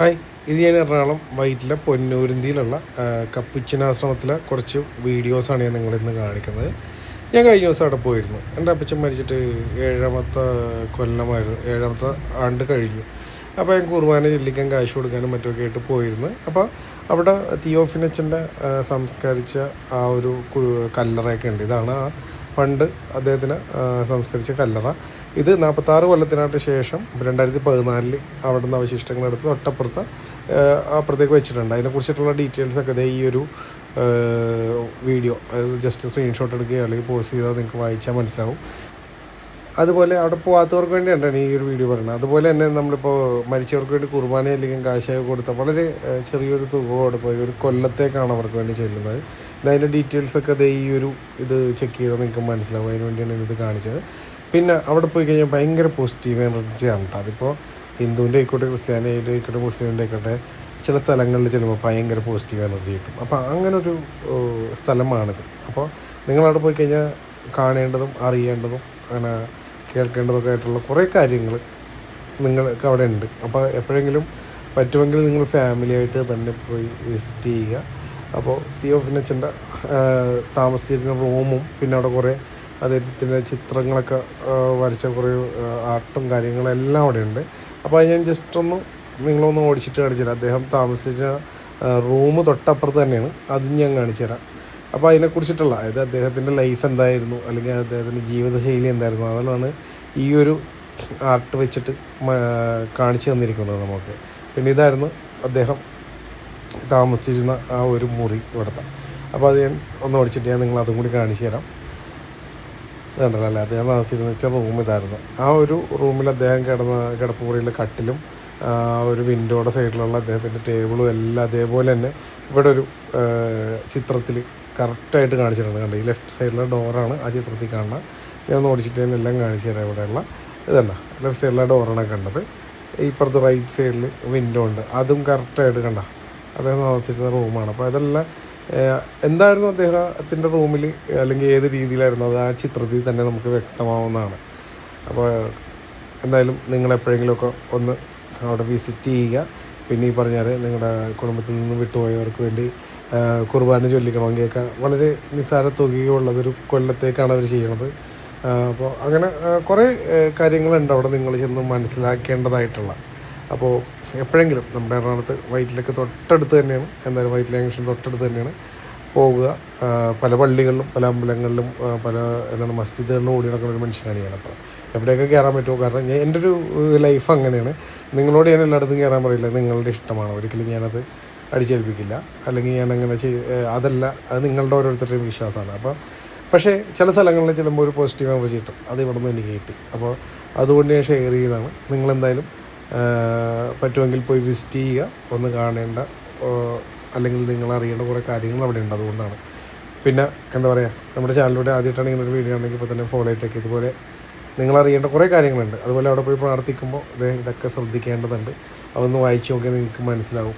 Hi. ഇത് ഞാൻ എറണാകുളം വൈറ്റിലെ പൊന്നൂരിന്തിയിലുള്ള കപ്പുച്ചിനാശ്രമത്തിലെ കുറച്ച് വീഡിയോസാണ് ഞാൻ നിങ്ങളിന്ന് കാണിക്കുന്നത്. ഞാൻ കഴിഞ്ഞ ദിവസം അവിടെ പോയിരുന്നു. എന്റെ അപ്പച്ചൻ മരിച്ചിട്ട് ഏഴാമത്തെ കൊല്ലമായിരുന്നു. ഏഴാമത്തെ ആണ്ട് കഴിഞ്ഞു. അപ്പോൾ ഞാൻ കുർബാന ചൊല്ലിക്കാൻ കാശ് കൊടുക്കാനും മറ്റൊക്കെ ആയിട്ട് പോയിരുന്നു. അപ്പോൾ അവിടെ തിയോഫിനച്ചന്റെ സംസ്കരിച്ച ആ ഒരു കല്ലറയൊക്കെ ഉണ്ട്. ഇതാണ് ആ പണ്ട് അദ്ദേഹത്തിന് സംസ്കരിച്ച കല്ലറ. ഇത് നാൽപ്പത്താറ് കൊല്ലത്തിനായിട്ട് ശേഷം രണ്ടായിരത്തി പതിനാലിൽ അവിടെ നിന്ന് അവശിഷ്ടങ്ങളെടുത്ത് തൊട്ടപ്പുറത്ത് അപ്പുറത്തേക്ക് വെച്ചിട്ടുണ്ട്. അതിനെക്കുറിച്ചിട്ടുള്ള ഡീറ്റെയിൽസ് ഒക്കെ ദേ ഈ ഒരു വീഡിയോ ജസ്റ്റ് സ്ക്രീൻഷോട്ട് എടുക്കുക അല്ലെങ്കിൽ പോസ്റ്റ് ചെയ്താൽ നിങ്ങൾക്ക് വായിച്ചാൽ മനസ്സിലാവും. അതുപോലെ അവിടെ പോകാത്തവർക്ക് വേണ്ടിയാണ് ഈ ഒരു വീഡിയോ പറയുന്നത്. അതുപോലെ തന്നെ നമ്മളിപ്പോൾ മരിച്ചവർക്ക് വേണ്ടി കുർബാന അല്ലെങ്കിൽ കാശായ കൊടുത്ത വളരെ ചെറിയൊരു തുക കൊടുത്ത ഒരു കൊല്ലത്തേക്കാണ് അവർക്ക് വേണ്ടി ചെല്ലുന്നത്. അതിന്റെ ഡീറ്റെയിൽസ് ഒക്കെ ദേ ഈ ഒരു ഇത് ചെക്ക് ചെയ്താൽ നിങ്ങൾക്ക് മനസ്സിലാവും. അതിന് വേണ്ടിയാണ് ഇത് കാണിച്ചത്. പിന്നെ അവിടെ പോയി കഴിഞ്ഞാൽ ഭയങ്കര പോസിറ്റീവ് എനർജിയാണ് കേട്ടോ അതിപ്പോൾ ഹിന്ദുവിന്റെ ആയിക്കോട്ടെ ക്രിസ്ത്യാനിയുടെ ആയിക്കോട്ടെ മുസ്ലിമിന്റെ ആയിക്കോട്ടെ ചില സ്ഥലങ്ങളിൽ ചെല്ലുമ്പോൾ ഭയങ്കര പോസിറ്റീവ് എനർജി കിട്ടും. അപ്പോൾ അങ്ങനൊരു സ്ഥലമാണിത്. അപ്പോൾ നിങ്ങളവിടെ പോയി കഴിഞ്ഞാൽ കാണേണ്ടതും അറിയേണ്ടതും അങ്ങനെ കേൾക്കേണ്ടതൊക്കെ ആയിട്ടുള്ള കുറേ കാര്യങ്ങൾ നിങ്ങൾക്ക് അവിടെ ഉണ്ട്. അപ്പോൾ എപ്പോഴെങ്കിലും പറ്റുമെങ്കിൽ നിങ്ങൾ ഫാമിലിയായിട്ട് തന്നെ പോയി വിസിറ്റ് ചെയ്യുക. അപ്പോൾ തിയോഫിനച്ചന്റെ താമസിച്ചിരുന്ന റൂമും പിന്നെ അവിടെ കുറേ അദ്ദേഹത്തിന്റെ ചിത്രങ്ങളൊക്കെ വരച്ച കുറേ ആർട്ടും കാര്യങ്ങളും എല്ലാം അവിടെ ഉണ്ട്. അപ്പോൾ ഞാൻ ജസ്റ്റ് ഒന്ന് നിങ്ങളൊന്ന് ഓടിച്ചിട്ട് കാണിച്ചു തരാം അദ്ദേഹം താമസിച്ച റൂം തൊട്ടപ്പുറത്ത് തന്നെയാണ്. അത് ഞാൻ കാണിച്ചു തരാം അപ്പോൾ അതിനെക്കുറിച്ചിട്ടുള്ള അതായത് അദ്ദേഹത്തിന്റെ ലൈഫ് എന്തായിരുന്നു അല്ലെങ്കിൽ അദ്ദേഹത്തിന്റെ ജീവിതശൈലി എന്തായിരുന്നു അതാണ് ഈ ഒരു ആർട്ട് വെച്ചിട്ട് കാണിച്ചു തന്നിരിക്കുന്നത് നമുക്ക്. പിന്നെ ഇതായിരുന്നു അദ്ദേഹം താമസിച്ചിരുന്ന ആ ഒരു മുറി ഇവിടുത്തെ. അപ്പോൾ അത് ഞാൻ ഒന്ന് ഓടിച്ചിട്ട് ഞാൻ നിങ്ങൾ അതും കൂടി കാണിച്ചു തരാം. ഇതുണ്ടല്ലോ അദ്ദേഹം താമസിച്ചിരുന്ന വെച്ചാൽ റൂം ഇതായിരുന്നു. ആ ഒരു റൂമിൽ അദ്ദേഹം കിടന്ന കിടപ്പ് മുറിയിലെ കട്ടിലും ഒരു വിൻഡോയുടെ സൈഡിലുള്ള അദ്ദേഹത്തിന്റെ ടേബിളും എല്ലാം അതേപോലെ തന്നെ ഇവിടെ ഒരു ചിത്രത്തിൽ കറക്റ്റായിട്ട് കാണിച്ചിട്ടുണ്ട്. കണ്ടത് ഈ ലെഫ്റ്റ് സൈഡിലെ ഡോറാണ് ആ ചിത്രത്തിൽ കാണുന്നത് ഞാൻ ഒന്ന് ഓടിച്ചിട്ട് തന്നെ എല്ലാം കാണിച്ചു തരാം ഇവിടെയുള്ള. ഇതല്ല ലെഫ്റ്റ് സൈഡിലെ ഡോറാണ് കണ്ടത്. ഇപ്പുറത്ത് റൈറ്റ് സൈഡിൽ വിൻഡോ ഉണ്ട്. അതും കറക്റ്റായിട്ട് കണ്ട അദ്ദേഹം താമസിച്ചിരുന്ന റൂമാണ്. അപ്പോൾ അതെല്ലാം എന്തായിരുന്നു അദ്ദേഹത്തിന്റെ റൂമിൽ അല്ലെങ്കിൽ ഏത് രീതിയിലായിരുന്നു അത് ആ ചിത്രത്തിൽ തന്നെ നമുക്ക് വ്യക്തമാവുന്നതാണ്. അപ്പോൾ എന്തായാലും നിങ്ങൾ എപ്പോഴെങ്കിലുമൊക്കെ ഒന്ന് അവിടെ വിസിറ്റ് ചെയ്യുക. പിന്നെ ഈ പറഞ്ഞാൽ നിങ്ങളുടെ കുടുംബത്തിൽ നിന്ന് വിട്ടുപോയവർക്ക് വേണ്ടി കുർബാന ചൊല്ലിക്കണമെങ്കിലൊക്കെ വളരെ നിസ്സാര തുകയുള്ളതൊരു കൊല്ലത്തേക്കാണ് അവർ ചെയ്യണത്. അപ്പോൾ അങ്ങനെ കുറേ കാര്യങ്ങളുണ്ട് അവിടെ നിങ്ങൾ ചെന്ന് മനസ്സിലാക്കേണ്ടതായിട്ടുള്ള. അപ്പോൾ എപ്പോഴെങ്കിലും നമ്മുടെ എറണാകുളത്ത് വൈറ്റിലൊക്കെ തൊട്ടടുത്ത് തന്നെയാണ് എന്തായാലും വൈറ്റില ജംഗ്ഷൻ തൊട്ടടുത്ത് തന്നെയാണ് പോവുക. പല പള്ളികളിലും പല അമ്പലങ്ങളിലും പല എന്താണ് മസ്ജിദുകളിലും ഓടി നടക്കുന്ന ഒരു മനുഷ്യനാണ് ഞാൻ. അപ്പോൾ എവിടെയൊക്കെ കയറാൻ പറ്റുമോ? കാരണം ഞാൻ എന്റെ ഒരു ലൈഫ് അങ്ങനെയാണ്. നിങ്ങളോട് ഞാൻ എല്ലായിടത്തും കയറാൻ പറയില്ല. നിങ്ങളുടെ ഇഷ്ടമാണ്. ഒരിക്കലും ഞാനത് അടിച്ചേൽപ്പിക്കില്ല. അല്ലെങ്കിൽ ഞാൻ അങ്ങനെ ചെയ് അതല്ല അത് നിങ്ങളുടെ ഓരോരുത്തരുടെയും വിശ്വാസമാണ്. അപ്പോൾ പക്ഷേ ചില സ്ഥലങ്ങളിൽ ചിലപ്പോൾ ഒരു പോസിറ്റീവ് എനർജി കിട്ടും. അത് ഇവിടെ നിന്ന് എനിക്ക് കിട്ടി. അപ്പോൾ അതുകൊണ്ട് ഞാൻ ഷെയർ ചെയ്തതാണ് നിങ്ങളെന്തായാലും പറ്റുമെങ്കിൽ പോയി വിസിറ്റ് ചെയ്യുക. ഒന്ന് കാണേണ്ട അല്ലെങ്കിൽ നിങ്ങൾ അറിയേണ്ട കുറേ കാര്യങ്ങൾ അവിടെ ഉണ്ട് അതുകൊണ്ടാണ്. പിന്നെ എന്താ പറയുക നമ്മുടെ ചാനലിലൂടെ ആദ്യമായിട്ടാണ് ഇങ്ങനെ ഒരു വീഡിയോ ആണെങ്കിൽ ഇപ്പോൾ തന്നെ ഫോളോ ചെയ്തിട്ടൊക്കെ ഇതുപോലെ നിങ്ങൾ അറിയേണ്ട കുറേ കാര്യങ്ങളുണ്ട്. അതുപോലെ അവിടെ പോയി പ്രാർത്ഥിക്കുമ്പോൾ ഇത് ഇതൊക്കെ ശ്രദ്ധിക്കേണ്ടതുണ്ട്. അതൊന്ന് വായിച്ച് നോക്കിയാൽ നിങ്ങൾക്ക് മനസ്സിലാവും.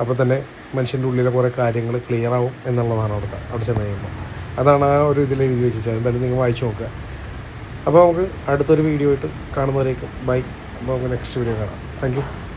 അപ്പോൾ തന്നെ മനുഷ്യന്റെ ഉള്ളിലെ കുറേ കാര്യങ്ങൾ ക്ലിയർ ആവും എന്നുള്ളതാണ് അവിടുത്തെ അവിടെ ചെന്ന് കഴിയുമ്പോൾ അതാണ് ആ ഒരു ഇതിൽ എഴുതി വെച്ചത് എന്തായാലും നിങ്ങൾ വായിച്ചു നോക്കുക. അപ്പോൾ നമുക്ക് അടുത്തൊരു വീഡിയോ ആയിട്ട് കാണുന്നവരേക്കും ബൈ അപ്പോൾ നമുക്ക് നെക്സ്റ്റ് വീഡിയോ കാണാം. താങ്ക്